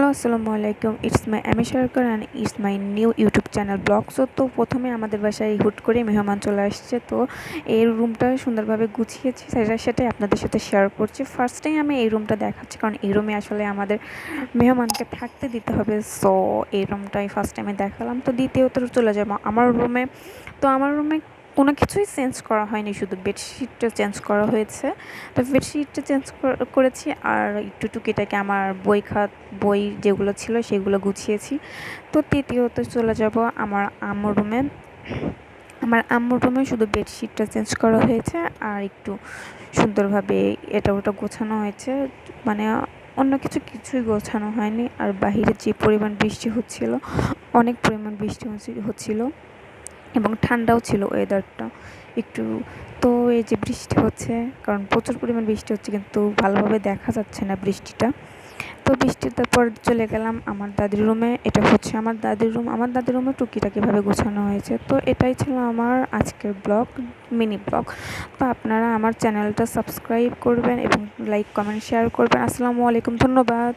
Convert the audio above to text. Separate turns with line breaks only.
Hello, আসসালামু আলাইকুম। It's my আমি Sarkar and it's my new YouTube channel vlog so তো প্রথমে আমাদের বাসায় হুট করে মেহমান চলে আসছে। তো এই রুমটা সুন্দরভাবে গুছিয়েছি, সেটা, সেটাই আপনাদের সাথে শেয়ার করছি। ফার্স্টেই আমি এই রুমটা দেখাচ্ছি, কারণ এই রুমে আসলে আমাদের মেহমানকে থাকতে দিতে হবে। সো এই রুমটাই ফার্স্ট আমি দেখালাম। তো দ্বিতীয়ত চলে যাব আমার রুমে তো আমার রুমে কোনো কিছুই চেঞ্জ করা হয়নি, শুধু বেডশিটটা চেঞ্জ করা হয়েছে। তো বেডশিটটা চেঞ্জ করেছি আর একটু টুকিটাকে আমার বই খাত, বই যেগুলো ছিল সেগুলো গুছিয়েছি। তো তৃতীয়ত চলে যাব আমার আম্মুর রুমে আমার আম্মুর রুমে শুধু বেডশিটটা চেঞ্জ করা হয়েছে আর একটু সুন্দরভাবে এটা ওটা গোছানো হয়েছে। মানে অন্য কিছু কিছুই গোছানো হয়নি আর বাহিরে যে পরিমাণ বৃষ্টি হচ্ছিল, অনেক পরিমাণ বৃষ্টি হচ্ছিল। এবং ঠান্ডাও ছিল ওয়েদারটা একটু। তো এই যে বৃষ্টি হচ্ছে, কারণ প্রচুর পরিমাণ বৃষ্টি হচ্ছে, কিন্তু ভালোভাবে দেখা যাচ্ছে না বৃষ্টিটা। তো বৃষ্টির পর চলে গেলাম আমার দাদির রুমে এটা হচ্ছে আমার দাদির রুম আমার দাদির রুমে টুকিটাকিভাবে গোছানো হয়েছে। তো এটাই ছিল আমার আজকের ব্লগ মিনি ব্লগ তো আপনারা আমার চ্যানেলটা সাবস্ক্রাইব করবেন এবং লাইক কমেন্ট শেয়ার করবেন। আসসালামু আলাইকুম, ধন্যবাদ।